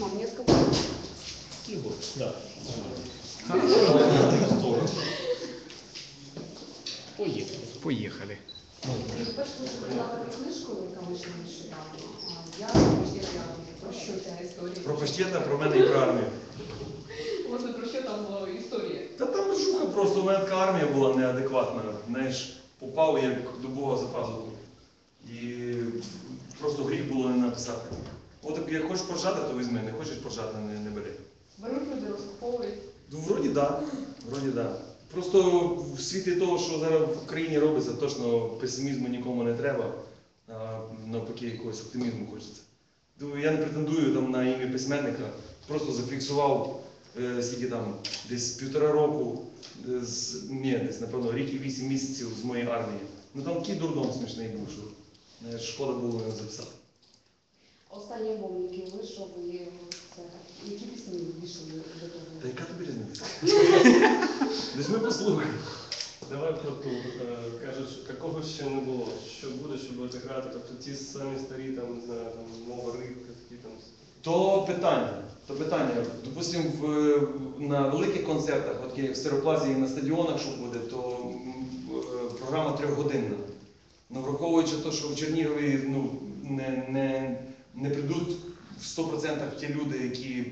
вам несколько. Ігор, да. Поїхали. Поїхали. Перше хочу книжку, яка нещодавно. Про? Про паштета, про мене і про армію. Власне, про що там була історія? Та там жуха просто, у мене така армія була неадекватна. Знаєш, попав як до Бога за пазуху. І просто гріх було не написати. От як хочеш поржати, то візьми, не хочеш поржати, не, не бери. Беруть люди, розкуповують. Ну, вроді да. Вроді да. Просто в світлі того, що зараз в Україні робиться, точно песимізму нікому не треба, а навпаки якогось оптимізму хочеться. Ну, Я не претендую там на ім'я письменника, просто зафіксував е, скільки там, десь півтора року, е, з, ні, десь, напевно, рік і вісім місяців з моєї армії. Ну там такий дурдом смішний був, що е, шкода було не записати. Останній альбом, який вийшов, і це які пісні вийшли до того? Та яка тобі різниця? Десь ми послухаємо. Давай про тур. Е, Кажуть, що такого ще не було. Що буде, що будете грати? Тобто ті самі старі, там, не знаю, там, мова рибка, такі там. То питання. То питання. Допустимо, в, на великих концертах, от як в Стероплазі і на стадіонах, що буде, то м, е, програма трьохгодинна. Ну, враховуючи те, що в Чернігові ну, не, не, не прийдуть в 100% ті люди, які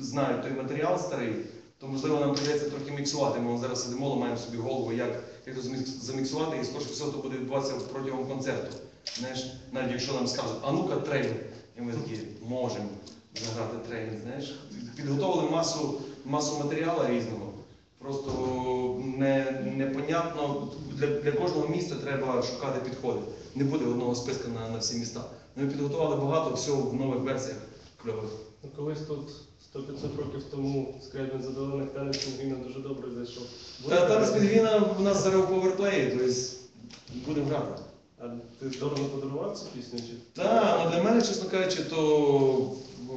знають той матеріал старий, то можливо нам прийдеться трохи міксувати. Ми зараз сидимо, ламаємо собі голову, як, як заміксувати, і скоріше всього то буде відбуватися протягом концерту. Знаєш, навіть якщо нам скажуть, а ну-ка трейлер, і ми такі можемо заграти трейлер, знаєш. Підготовили масу, масу матеріалу різного. Просто не, непонятно, для, для кожного міста треба шукати підходи. Не буде одного списка на, на всі міста. Ми підготували багато всього в нових версіях кльових. Ну, колись тут 100-500 років тому скрябін задоволених танець Пінгвіна дуже добре зайшов. Та танець Пінгвіна у нас зараз у поверплеї, тобто будемо грати. А ти здорово подарував цю пісню? Чи? Так, ну для мене, чесно кажучи, то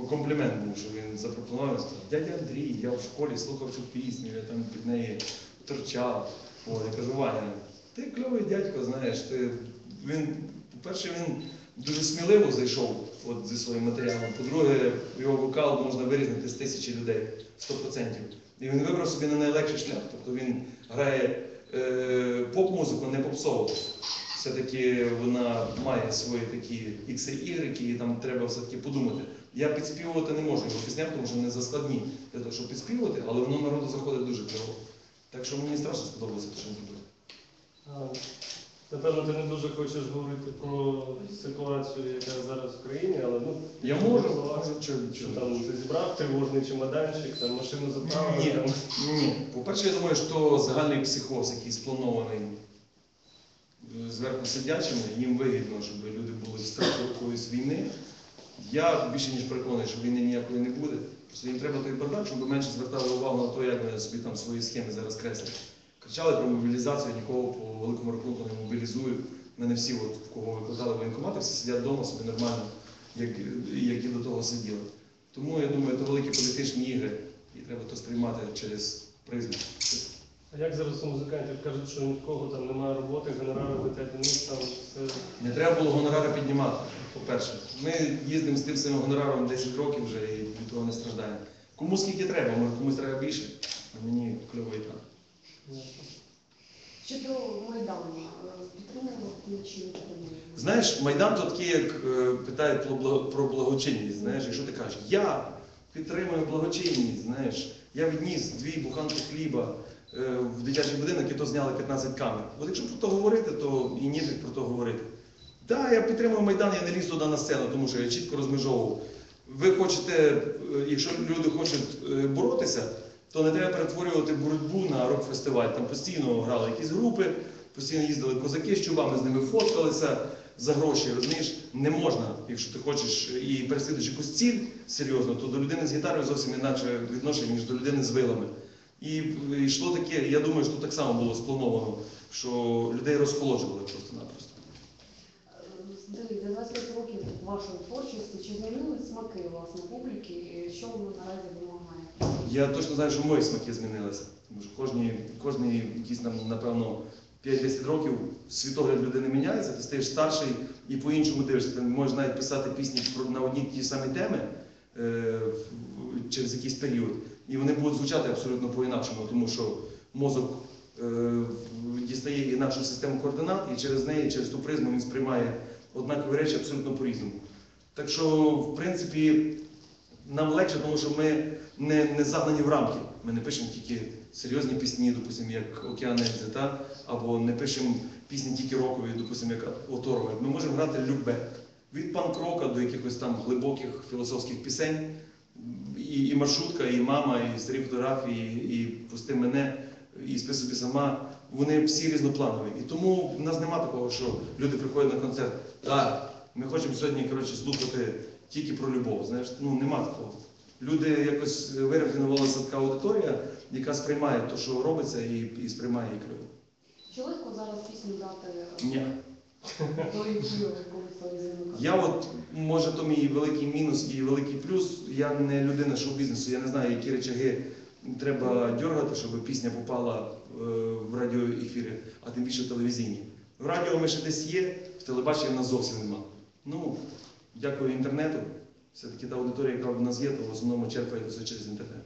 комплімент був, що він запропонував. Дядя Андрій, я в школі слухав цю пісню, я там під неї торчав. От, я кажу, Ваня, ти кльовий дядько, знаєш, ти... він, по-перше, він дуже сміливо зайшов от, зі своїм матеріалом. По-друге, його вокал можна вирізнити з тисячі людей, 100%. І він вибрав собі не найлегший шлях. Тобто він грає е, поп-музику, не попсову все-таки вона має свої такі ікси ігрики, і там треба все-таки подумати. Я підспівувати не можу його пісням, тому що вони заскладні для того, щоб підспівувати, але воно народу заходить дуже кльово. Так що мені страшно сподобалося що він робив. Напевно, ти не дуже хочеш говорити про ситуацію, яка зараз в країні, але ну Я можу, можу, чи, що там ти зібрав тривожний чемоданчик, там машину заправив. Ні. Там. Ні. По-перше, я думаю, що загальний психоз, який спланований е, зверху сидячими, їм вигідно, щоб люди були в страху якоїсь війни. Я більше ніж переконаний, що війни ніякої не буде. Просто їм треба той бардак, щоб менше звертали увагу на те, як вони собі там свої схеми зараз креслять. Кричали про мобілізацію, нікого по великому рахунку не мобілізують. У мене всі, от, в кого викладали воєнкомати, всі сидять вдома собі нормально, як, як і до того сиділи. Тому я думаю, це великі політичні ігри, і треба то сприймати через призму. А як зараз у музикантів кажуть, що нікого там немає роботи, генерали летять до них, там все. Не треба було гонорари піднімати, по-перше. Ми їздимо з тим самим гонораром 10 років вже і від того не страждаємо. Кому скільки треба, може комусь треба більше, а мені кльово і так. Щодо Майдану, е, підтримували чи не? Знаєш, Майдан то такий, як е, питають про, благо- про благочинність. Знаєш, якщо ти кажеш, я підтримую благочинність, знаєш, я відніс дві буханки хліба е, в дитячий будинок і то зняли 15 камер. От якщо про то говорити, то і ніби про то говорити. Так, я підтримую Майдан, я не ліз туди на сцену, тому що я чітко розмежовував. Ви хочете, якщо люди хочуть боротися, то не треба перетворювати боротьбу на рок-фестиваль. Там постійно грали якісь групи, постійно їздили козаки з чубами, з ними фоткалися за гроші. Розумієш, не можна, якщо ти хочеш і переслідуєш якусь ціль серйозно, то до людини з гітарою зовсім інакше відношення, ніж до людини з вилами. І йшло таке, я думаю, що так само було сплановано, що людей розхолоджували просто-напросто. Дивись, за 25 років вашої творчості, чи змінились смаки власне публіки, що воно наразі вимагає? Я точно знаю, що мої смаки змінилися. Тому що кожні, кожні якісь там, напевно, 5-10 років світогляд людини міняється, ти стаєш старший і по-іншому дивишся. Ти можеш навіть писати пісні на одні ті самі теми е, через якийсь період. І вони будуть звучати абсолютно по-інакшому, тому що мозок е, дістає інакшу систему координат, і через неї, через ту призму він сприймає однакові речі абсолютно по-різному. Так що, в принципі, нам легше, тому що ми не, не загнані в рамки. Ми не пишемо тільки серйозні пісні, допустимо, як Океан Ельзи, або не пишемо пісні тільки рокові, допустимо, як Оторова. Ми можемо грати любе. Від панк-рока до якихось там глибоких філософських пісень. І, і маршрутка, і мама, і старі фотографії, і пусти мене, і спи собі сама. Вони всі різнопланові. І тому в нас нема такого, що люди приходять на концерт. Так, ми хочемо сьогодні коротше, слухати тільки про любов. Знаєш, ну нема такого. Люди якось вирафінувалася така аудиторія, яка сприймає те, що робиться, і, і сприймає її кльово. Чи легко зараз пісню дати Ні. якогось телевізійного? Я от, може, то мій великий мінус і великий плюс. Я не людина шоу-бізнесу, я не знаю, які речаги треба дергати, щоб пісня попала е, в радіоефіри, а тим більше телевізійні. В радіо ми ще десь є, в телебаченні в нас зовсім нема. Ну, дякую інтернету. Все-таки та аудиторія, яка в нас є, то в основному черпає все через інтернет.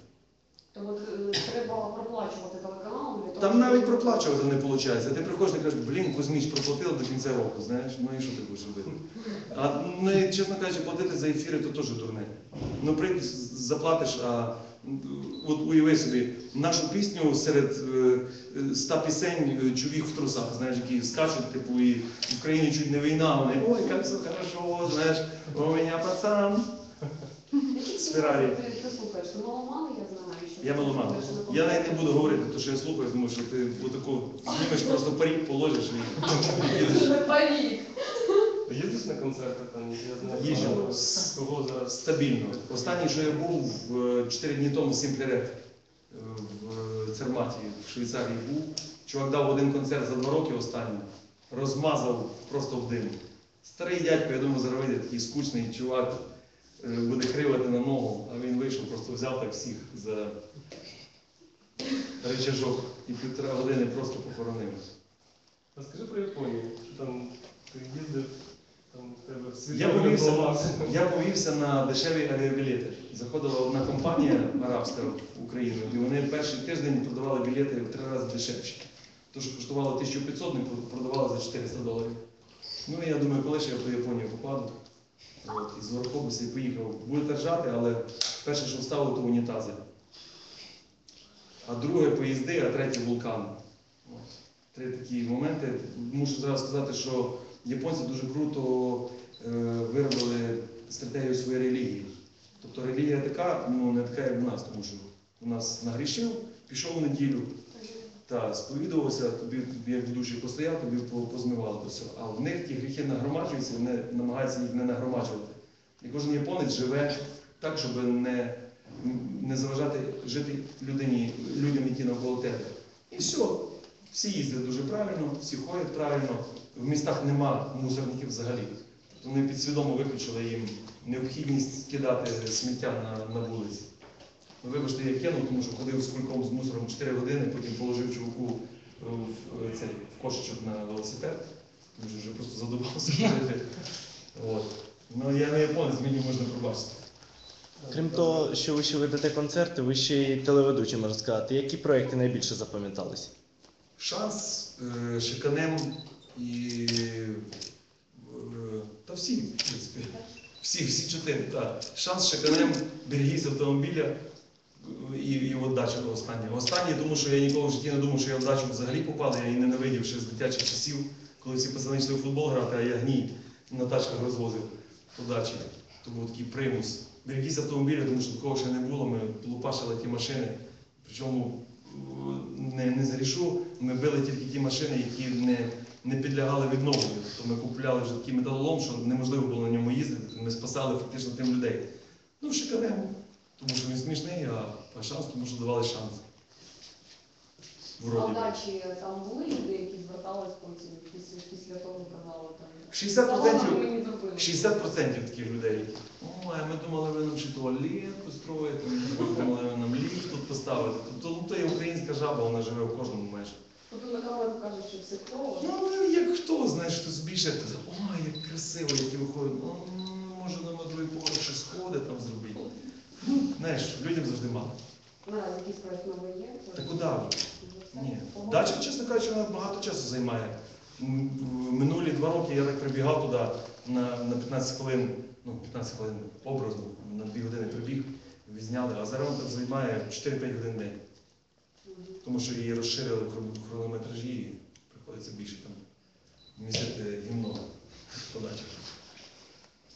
То от е, треба проплачувати телеканал для того, Там щоб- навіть проплачувати не виходить. Ти приходиш і кажеш, блін, Кузьміч проплатили до кінця року, знаєш, ну і що ти будеш робити? А ну, і, чесно кажучи, платити за ефіри то теж дурне. Ну, прийди, заплатиш, а м, от уяви собі, нашу пісню серед е, е, ста пісень е, чоловік в трусах, знаєш, які скачуть, типу, і в країні чуть не війна, вони ой, як все хорошо, знаєш, у мене пацан. З. Ти, слухаєш, ти меломан, я знаю, що Я навіть не буду говорити, те, що я слухаю, тому що ти отаку знімеш, просто парік положиш і їдеш. Парік. Їздиш на концерти там, я знаю. Їжджу. кого- Кого зараз? Стабільно. Останній, що я був в 4 дні тому Сімплерет в Церматі, в Швейцарії був. Чувак дав один концерт за два роки останній, розмазав просто в дим. Старий дядько, я думаю, зараз вийде такий скучний чувак, е, буде кривати на ногу, а він вийшов, просто взяв так всіх за речажок і півтора години просто похоронив. Розкажи про Японію. Що там ти їздив, там в тебе Я світовий повівся, я повівся на дешеві авіабілети. Заходила одна компанія арабська в Україну, і вони перший тиждень продавали білети в три рази дешевші. То, що коштувало 1500, вони продавали за 400 доларів. Ну і я думаю, коли ж я ту Японію попаду. От, і з Ворохобуса і поїхав. Будете ржати, але перше, що вставили, то унітази. А друге поїзди, а третє вулкан. Три такі моменти. Мушу зараз сказати, що японці дуже круто е, виробили стратегію своєї релігії. Тобто релігія така, ну не така, як в нас, тому що у нас нагрішив, пішов в неділю, та сповідувався, тобі як в душі постояв, тобі по- позмивало то все. А в них ті гріхи нагромаджуються, вони намагаються їх не нагромаджувати. І кожен японець живе так, щоб не, не заважати жити людині, людям, які навколо тебе. І все. Всі їздять дуже правильно, всі ходять правильно. В містах нема мусорників взагалі. Вони підсвідомо виключили їм необхідність кидати сміття на, на вулиці. Вибачте, я кинув, тому що ходив з кульком з мусором 4 години, потім положив чуваку е, в, цей, в кошечок на велосипед, тому що вже просто задумався жити. От. Ну я не японець, мені можна пробачити. Крім того, що ви ще ведете концерти, ви ще й телеведучі, можна сказати. Які проекти найбільше запам'ятались? Шанс, е, Шиканем і е, та всі, в принципі. Всі, всі чотири, так. Шанс, Шиканем, Бергіз автомобіля е, і, і дача до останнього. Останнє, тому що я ніколи в житті не думав, що я в дачу взагалі попаду, я її ненавидів ще з дитячих часів, коли всі пацани йшли в футбол грати, а я гній на тачках розвозив по дачі. То був такий примус. Бергіз автомобіля, тому що такого ще не було, ми лупашили ті машини. Причому не, не за рішу, ми били тільки ті машини, які не, не підлягали відновленню. Тобто ми купували вже такий металолом, що неможливо було на ньому їздити. Ми спасали фактично тим людей. Ну, шикаремо, тому що він смішний, а, а шанс, тому що давали шанс. А Вроді. в би. там були люди, які звертались потім після, після того казали там. 60%, «Салон мені зробили». 60% таких людей. Ой, ми думали, ви нам ще туалет построїте, ми думали, ви нам ліфт тут поставити. Тобто, ну, то є українська жаба, вона живе в кожному майже. Тобто на камеру кажуть, що все хто. Ну, як хто, знаєш, хтось більше, ой, як красиво, які виходять. Ну, може нам на другий поверх ще сходи там зробити. Ну, знаєш, людям завжди мало. Наразі новий є? Та куди вже? Ні. Дача, чесно кажучи, вона багато часу займає. М, в Минулі два роки я так прибігав туди на, на 15 хвилин, ну 15 хвилин образно, на 2 години прибіг, відзняли, а зараз вона так займає 4-5 годин в день. Мгм. Тому що її розширили в хрон- хронометражі і приходиться більше там місяти гімно подачі.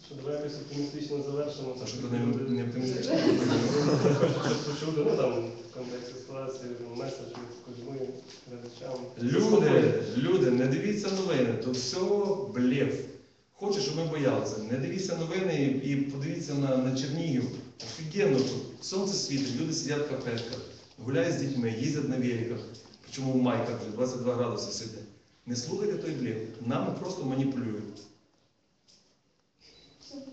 Що давай якось оптимістично завершимо. А що не, не оптимістично? Хочеться почути, ну там в контексті ситуації, меседж від Кузьми, глядачам. Люди, люди, не дивіться новини, то все блеф. Хочеш, щоб ми боялися. Не дивіться новини і подивіться на, на Чернігів. Офігенно тут. Сонце світить, люди сидять в кафешках, гуляють з дітьми, їздять на великах, причому в майках вже 22 градуси сидять. Не слухайте той блеф. Нами просто маніпулюють.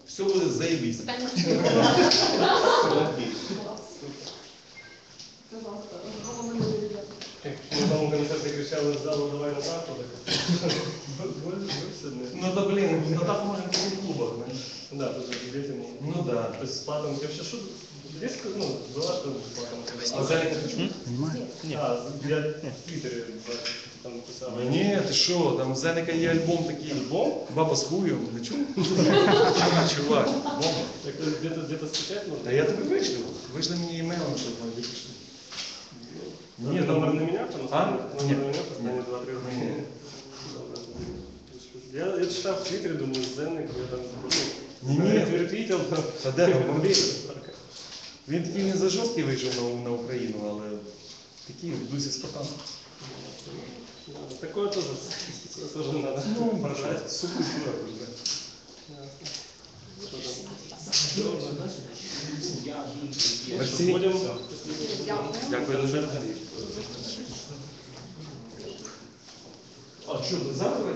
Все буде заєбісь. Питання. Пожалуйста, головне не довіряти. Як на тому концерті кричали з залу давай на таху, так ви все не. Ну да блін, на так можна бути в клубах, знаєш. Да, тоже дітям. Ну да. То есть с патом, вообще что, есть, ну, была что с патом? А залі не хочу. Ні. А, я в Твиттере бачив, що ти там писав. Ні, ти що, там в Зеника є альбом такий. Альбом? Баба з хуєм, не чув? Чувак, бомба. Так то где-то где-то скачать можно? Та я тобі вийшлю. Вийшли мені емейлом, щоб ми вийшли. Ні, номер на меня там? А? Ні. на меня поставили 2-3 Ні. Я, я читав в Твиттере, думаю, Зенник, я там, Ні, ну, ні. ретвітив, там. Та де там? Він такий не за жорсткий вийшов на, на Україну, але такий в дусі Спартан. Такое тоже, тоже надо Ну, вже. Мерсі. Будем. Дякую. Дуже. А що, завтра